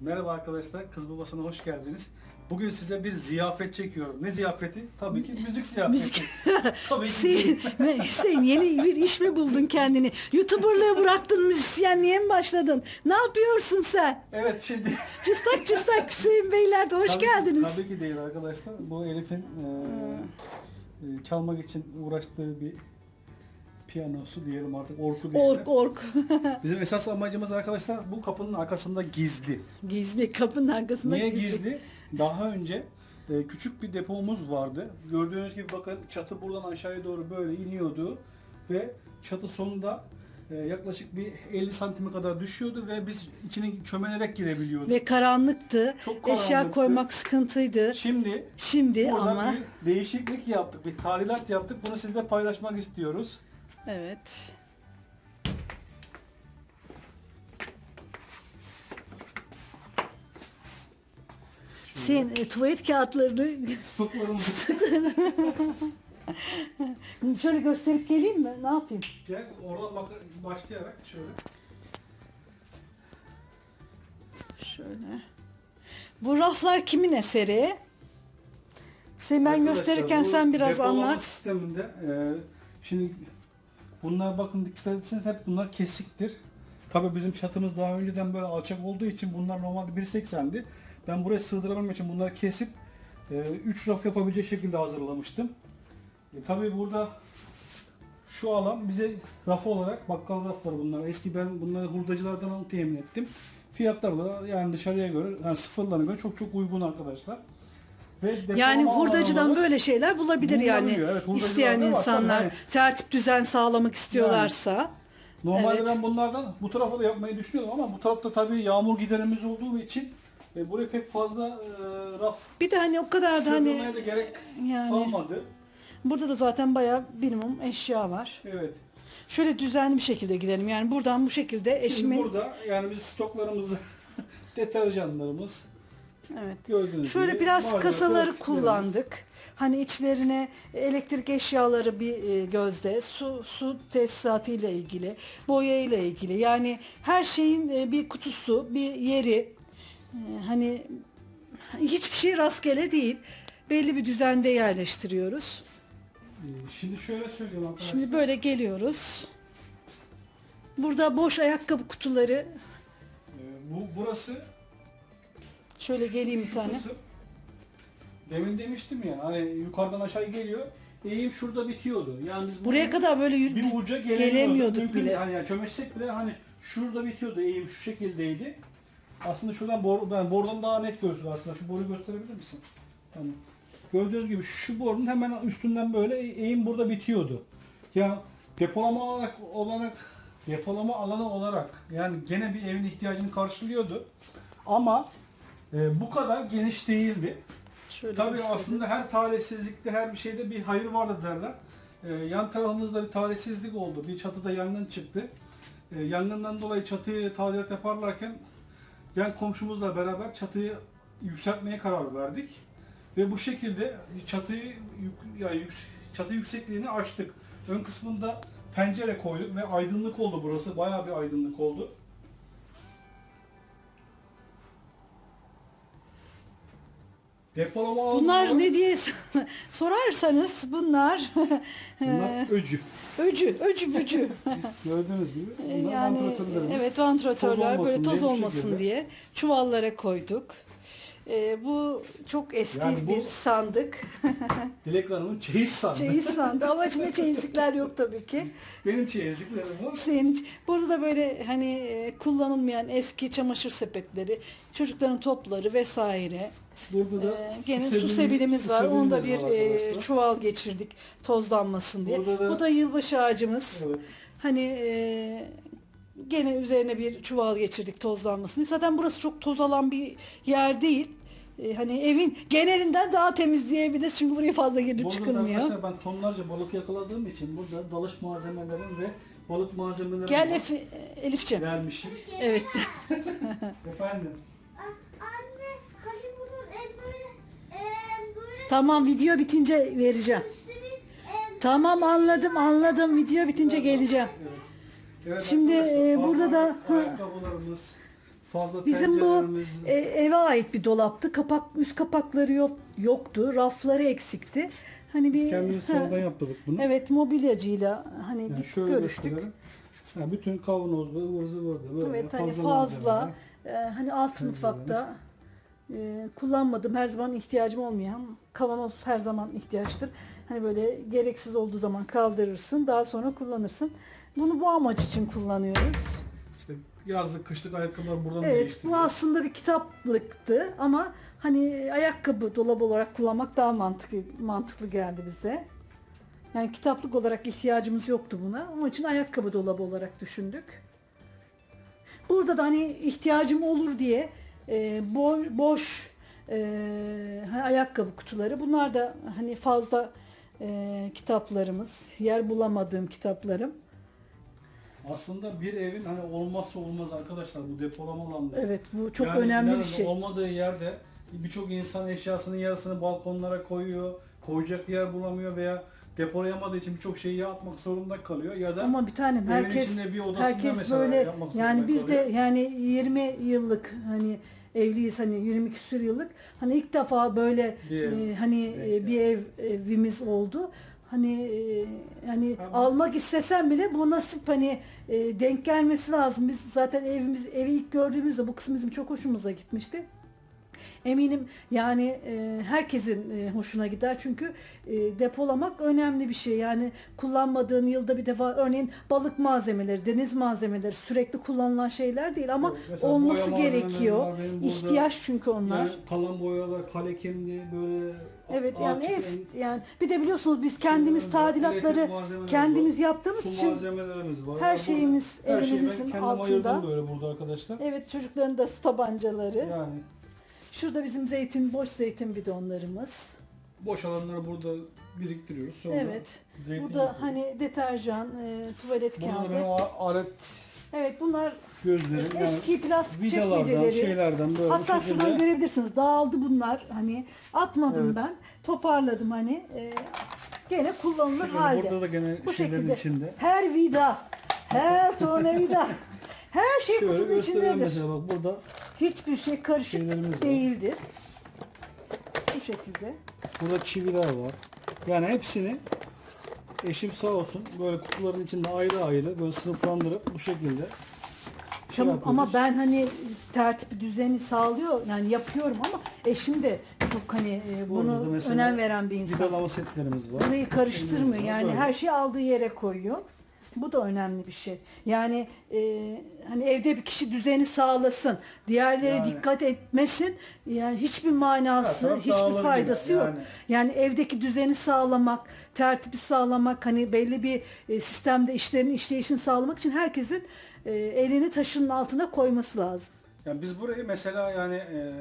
Merhaba arkadaşlar, Kız Babası'na hoş geldiniz. Bugün size bir ziyafet çekiyorum. Ne ziyafeti? Tabii ki müzik ziyafeti. Tabii ki Hüseyin, ne- Hüseyin yeni bir iş mi buldun kendini? YouTuber'lığı bıraktın, müzisyenliğe mi başladın? Ne yapıyorsun sen? Evet şimdi... Cıstak cıstak Hüseyin Beyler de hoş Tabii geldiniz. Tabii ki değil arkadaşlar. Bu Elif'in e, e, çalmak için uğraştığı bir piyanosu diyelim artık, orku diyelim. Ork ork. Bizim esas amacımız arkadaşlar bu kapının arkasında gizli. gizli kapının arkasında Niye gizli? Daha önce e, küçük bir depomuz vardı. Gördüğünüz gibi bakın çatı buradan aşağıya doğru böyle iniyordu ve çatı sonunda e, yaklaşık bir 50 santime kadar düşüyordu ve biz içine çömelerek girebiliyorduk. Ve karanlıktı. Çok Eşya karanlıktı. koymak sıkıntıydı. Şimdi Şimdi burada ama bir değişiklik yaptık, bir tadilat yaptık. Bunu sizle paylaşmak istiyoruz. Evet. Sen e, tuvalet kağıtlarını Stoklarımızı şöyle gösterip geleyim mi? Ne yapayım? gel oradan bak başlayarak şöyle. Şöyle. Bu raflar kimin eseri? Hüseyin ben Arkadaşlar, gösterirken bu sen biraz depolama anlat. sisteminde e, şimdi bunlar bakın dikkat etseniz hep bunlar kesiktir. Tabii bizim çatımız daha önceden böyle alçak olduğu için bunlar normalde 1.80'di. Ben buraya sığdırabilmem için bunları kesip 3 raf yapabilecek şekilde hazırlamıştım. E, tabii burada şu alan bize raf olarak bakkal rafları bunlar. Eski ben bunları hurdacılardan temin ettim. Fiyatlar da yani dışarıya göre yani sıfırlarına göre çok çok uygun arkadaşlar. Ve Yani hurdacıdan böyle şeyler bulabilir yani. Evet, İsteyen insanlar hani- tertip düzen sağlamak istiyorlarsa. Normalde Evet. ben bunlardan bu tarafa da yapmayı düşünüyordum ama bu tarafta tabii yağmur giderimiz olduğu için e, buraya pek fazla e, raf Bir de hani o kadar da hani da gerek yani kalmadı. burada da zaten bayağı minimum eşya var. Evet. Şöyle düzenli bir şekilde gidelim. Yani buradan bu şekilde Şimdi eşimin burada yani biz stoklarımızda deterjanlarımız evet. gördüğünüz Şöyle gibi biraz kasaları kullandık. Hani içlerine elektrik eşyaları bir e, gözde, su su tesisatı ile ilgili, boya ile ilgili. Yani her şeyin e, bir kutusu, bir yeri. E, Hani hiçbir şey rastgele değil. Belli bir düzende yerleştiriyoruz. E, Şimdi şöyle söyleyeyim arkadaşlar. Şimdi böyle geliyoruz. Burada boş ayakkabı kutuları. E, bu burası Şöyle geleyim bir tane. Demin demiştim ya hani yukarıdan aşağı geliyor. Eğim şurada bitiyordu. Yani biz Buraya kadar böyle yürü, bir uca gelemiyorduk, Mümkün bile. değil. Hani yani çömeşsek bile hani şurada bitiyordu eğim şu şekildeydi. Aslında şuradan bor, ben bordan daha net gözüküyor aslında. Şu boru gösterebilir misin? Tamam. Gördüğünüz gibi şu borun hemen üstünden böyle eğim burada bitiyordu. Ya depolama olarak olarak depolama alanı olarak yani gene bir evin ihtiyacını karşılıyordu. Ama e, bu kadar geniş değildi. Şöyle Tabii göstereyim. aslında her talihsizlikte her bir şeyde bir hayır vardır derler. Ee, yan tarafımızda bir talihsizlik oldu. Bir çatıda yangın çıktı. Ee, yangından dolayı çatıyı tadilat yaparlarken yan komşumuzla beraber çatıyı yükseltmeye karar verdik. Ve bu şekilde çatıyı yük- yani yük- çatı yüksekliğini açtık. Ön kısmında pencere koyduk ve aydınlık oldu burası. Bayağı bir aydınlık oldu. Depolama alanı Bunlar ne diye sorarsanız bunlar Bunlar öcü. öcü, öcü bücü. Gördüğünüz gibi bunlar yani vantilatörlerimiz. evet vantilatörler Toz böyle olmasın toz diye olmasın şekilde. diye çuvallara koyduk. Ee, bu çok eski Yani bu- bir sandık. Dilek Hanım'ın çeyiz sandı. Çeyiz sandığı ama içinde çeyizlikler yok tabii ki. Benim çeyizliklerim var. Senin burada da böyle hani e, kullanılmayan eski çamaşır sepetleri, çocukların topları vesaire. Burada da Ee, gene su sebilimiz- var. Onu da bir e, çuval geçirdik tozlanmasın diye. Burada da- Bu da yılbaşı ağacımız. Evet. Hani e, gene üzerine bir çuval geçirdik tozlanmasın diye. Zaten burası çok toz alan bir yer değil. E, hani evin genelinden daha temiz diyebiliriz çünkü buraya fazla girip Burada da çıkılmıyor. arkadaşlar ben tonlarca balık yakaladığım için burada dalış malzemelerim ve balık malzemelerim Gel. Elif, Elifciğim. vermişim. Evet. Efendim. Anne hani bunun en böyle e, böyle tamam video bitince vereceğim. Tamam anladım anladım. Video bitince geleceğim. Evet. Şimdi, e, burada da- ayakkabılarımız, fazla Bizim bu tencerelerimiz... e, eve ait bir dolaptı. Kapak üst kapakları yok yoktu. Rafları eksikti. Hani bir Kendimiz ha, sonradan yaptık bunu. Evet mobilyacıyla hani Yani gittik şöyle görüştük. Ha, bütün kavanozda ıvır böyle Evet hani fazla, fazla malzemeler. e, hani alt mutfakta e, kullanmadım her zaman ihtiyacım olmayan kavanoz her zaman ihtiyaçtır. Hani böyle gereksiz olduğu zaman kaldırırsın daha sonra kullanırsın. Bunu bu amaç için kullanıyoruz. İşte yazlık kışlık ayakkabılar buradan Evet bu aslında bir kitaplıktı ama hani ayakkabı dolabı olarak kullanmak daha mantıklı mantıklı geldi bize. Yani kitaplık olarak ihtiyacımız yoktu buna. Onun için ayakkabı dolabı olarak düşündük. Burada da hani ihtiyacım olur diye e, bo- boş e, ayakkabı kutuları. Bunlar da hani fazla e, kitaplarımız, yer bulamadığım kitaplarım. Aslında bir evin hani olmazsa olmaz arkadaşlar bu depolama alanları. Evet bu çok Yani önemli bir şey. Olmadığı yerde birçok insan eşyasının yarısını balkonlara koyuyor, koyacak yer bulamıyor veya depolayamadığı için birçok şeyi ya atmak zorunda kalıyor ya da Ama bir tanem herkes bir odasında herkes mesela böyle yani biz de kalıyor. yani 20 yıllık hani evliyiz hani 20 küsur yıllık hani ilk defa böyle Bir ev, e, hani e, bir ev evimiz oldu. Hani e, yani Tamam. almak istesem bile bu nasip hani e, denk gelmesi lazım. Biz zaten evimiz evi ilk gördüğümüzde bu kısım bizim çok hoşumuza gitmişti. Eminim yani e, herkesin e, hoşuna gider çünkü e, depolamak önemli bir şey. Yani kullanmadığın yılda bir defa örneğin balık malzemeleri, deniz malzemeleri sürekli kullanılan şeyler değil ama mesela boya olması malzemeleri gerekiyor. var benim burada. İhtiyaç çünkü onlar. Yani kalan boyalar, kale kemli böyle evet yani ağaç ev yani bir de biliyorsunuz biz kendimiz Elektrik tadilatları malzemeleri kendimiz var. yaptığımız Su için malzemelerimiz var. her Yani burada- şeyimiz her şeyi ben evimizin kendim altında. ayırdım böyle burada arkadaşlar. Evet çocukların da su tabancaları. Yani Şurada bizim zeytin boş zeytin bidonlarımız. boş alanları burada biriktiriyoruz. Sonra Evet. zeytin Burada yapıyoruz. hani deterjan, e, tuvalet Burada da kağıdı. o alet Evet bunlar gözlerim yani eski plastik vidalardan, çekmeceleri. şeylerden böyle Hatta bu şekilde şuradan görebilirsiniz. Dağıldı bunlar. Hani atmadım Evet. ben. Toparladım hani. e, gene kullanılır şöyle halde. burada da gene Bu şeylerin şekilde. içinde. Her vida, her tornavida, her şey Şöyle kutunun gösterelim içindedir. mesela bak burada Hiçbir şey karışık var. değildir. Bu şekilde. burada çiviler var. Yani hepsini eşim sağ olsun böyle kutuların içinde ayrı ayrı böyle sınıflandırıp bu şekilde şey Tamam ama yapıyoruz. ben hani tertip düzeni sağlıyor yani yapıyorum ama eşim de çok hani e, bunu mesela önem veren bir insan. vidalama setlerimiz var. Burayı karıştırmıyor Şeylerimiz var, yani böyle. her şeyi aldığı yere koyuyor. Bu da önemli bir şey. Yani e, hani evde bir kişi düzeni sağlasın, diğerleri Yani- dikkat etmesin. Yani hiçbir manası, Her taraf hiçbir dağılır faydası gibi, yok. yani. Yani evdeki düzeni sağlamak, tertibi sağlamak, hani belli bir e, sistemde işlerin işleyişini sağlamak için herkesin e, elini taşın altına koyması lazım. Yani biz burayı mesela yani e,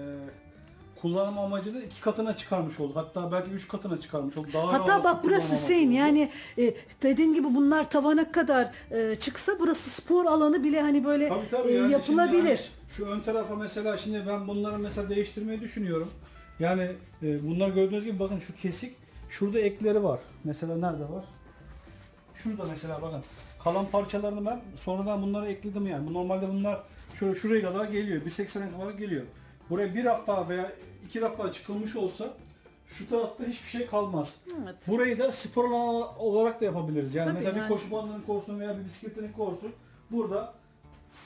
kullanım amacını iki katına çıkarmış olduk. Hatta belki üç katına çıkarmış olduk. Daha Hatta rahat bak burası kullanım Hüseyin amacı oldu. yani e, dediğin gibi bunlar tavana kadar e, çıksa burası spor alanı bile hani böyle Tabii tabii e, yani yapılabilir. şimdi hani şu ön tarafa mesela şimdi ben bunları mesela değiştirmeyi düşünüyorum. Yani e, bunlar gördüğünüz gibi bakın şu kesik şurada ekleri var. Mesela nerede var? Şurada mesela bakın. Kalan parçalarını ben sonradan bunları ekledim yani. Bu normalde bunlar şöyle şuraya kadar geliyor. 1.80'e kadar geliyor. Buraya bir hafta veya iki hafta çıkılmış olsa şu tarafta hiçbir şey kalmaz. Evet. Burayı da spor alanı olarak da yapabiliriz. Yani Tabii mesela yani. bir koşu bandının korsun veya bir bisikletinin korsun. Burada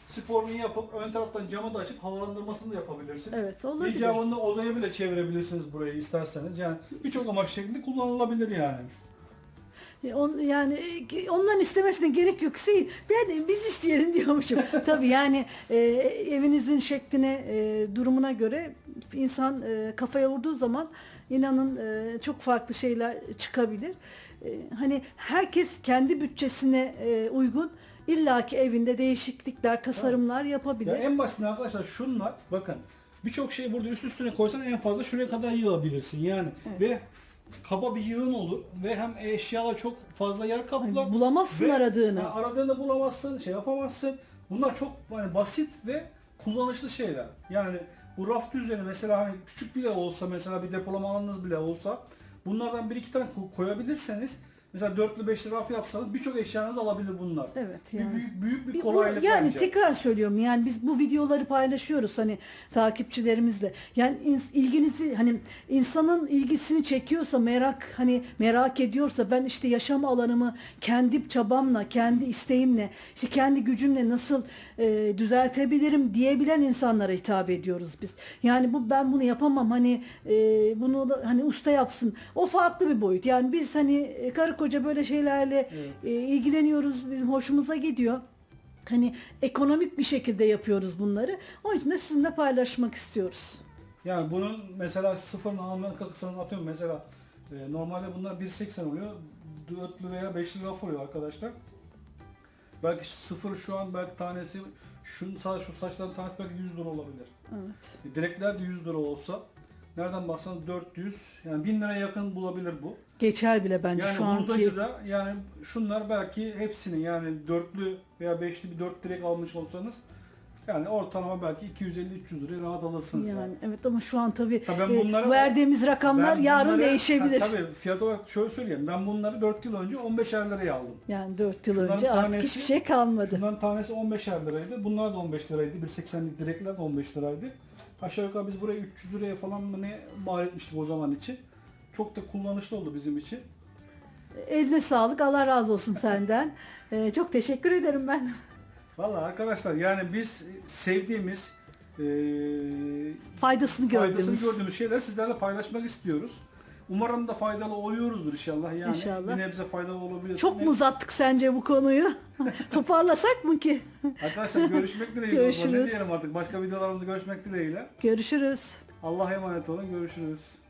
sporunu yapıp ön taraftan camı da açıp havalandırmasını da yapabilirsin. Evet olabilir. İcabında odaya bile çevirebilirsiniz burayı isterseniz. Yani birçok amaç şeklinde kullanılabilir yani. E, On, yani e, onların istemesine gerek yok Hüseyin. Ben biz isteyelim diyormuşum. Tabii yani e, evinizin şekline, e, durumuna göre insan e, kafaya vurduğu zaman inanın e, çok farklı şeyler çıkabilir. E, hani herkes kendi bütçesine e, uygun illaki evinde değişiklikler, tasarımlar yapabilir. Ya en basitinden arkadaşlar şunlar bakın birçok şeyi burada üst üstüne koysan en fazla şuraya kadar yığabilirsin yani. Evet. Ve kaba bir yığın olur ve hem eşyalar çok fazla yer kaplar. Hani bulamazsın Ve- aradığını. Ha, aradığını bulamazsın, şey yapamazsın. Bunlar çok hani basit ve kullanışlı şeyler. Yani bu raf düzeni mesela hani küçük bile olsa mesela bir depolama alanınız bile olsa bunlardan bir iki tane ko- koyabilirseniz Mesela dörtlü beşli raf yapsanız birçok eşyanızı alabilir bunlar. Evet Bir yani. büyük büyük bir Bir- kolaylık yani bence. tekrar söylüyorum yani biz bu videoları paylaşıyoruz hani takipçilerimizle. Yani ilginizi hani insanın ilgisini çekiyorsa merak hani merak ediyorsa ben işte yaşam alanımı kendi çabamla, kendi isteğimle, işte kendi gücümle nasıl e, düzeltebilirim diyebilen insanlara hitap ediyoruz biz. Yani bu ben bunu yapamam hani e, bunu da, hani usta yapsın. O farklı bir boyut. Yani biz hani e, karı koca böyle şeylerle Evet. e, ilgileniyoruz. Bizim hoşumuza gidiyor. Hani ekonomik bir şekilde yapıyoruz bunları. Onun için de sizinle paylaşmak istiyoruz. Yani bunun mesela sıfır almaya kalksanız atıyorum mesela e, normalde bunlar 1.80 oluyor. Dörtlü veya beşli raf oluyor arkadaşlar. Belki sıfır şu an belki tanesi şu, şu saçların tanesi belki 100 lira olabilir. Evet. Direkler de 100 lira olsa nereden baksanız 400 yani 1000 liraya yakın bulabilir bu. Geçer bile bence Yani şu anki. hurdacıda yani şunlar belki hepsini yani dörtlü veya beşli bir dört direk almış olsanız yani ortalama belki 250-300 liraya rahat alırsınız. Yani. Yani evet ama şu an tabii Tabii ben e, bunları- verdiğimiz rakamlar yarın bunları- değişebilir. Ha, tabii fiyat olarak şöyle söyleyeyim. Ben bunları 4 yıl önce 15'er liraya aldım. Yani 4 yıl Şunların önce artık tanesi- hiçbir şey kalmadı. Şunların tanesi 15'er liraydı. Bunlar da 15 liraydı. 1.80'lik direkler de 15 liraydı. Aşağı yukarı biz buraya 300 liraya falan mı ne mal etmiştik o zaman için. Çok da kullanışlı oldu bizim için. Eline sağlık. Allah razı olsun senden. E, çok teşekkür ederim ben. Valla arkadaşlar yani biz sevdiğimiz eee Faydasını gördüğümüz. faydasını gördüğümüz şeyleri sizlerle paylaşmak istiyoruz. Umarım da faydalı oluyoruzdur inşallah. Yani İnşallah. bir nebze faydalı olabilir. Çok mu uzattık sence bu konuyu? Toparlasak mı ki? Arkadaşlar görüşmek dileğiyle. zaman. Ne Görüşürüz. diyelim artık başka videolarımızda görüşmek dileğiyle. Görüşürüz. Allah'a emanet olun. Görüşürüz.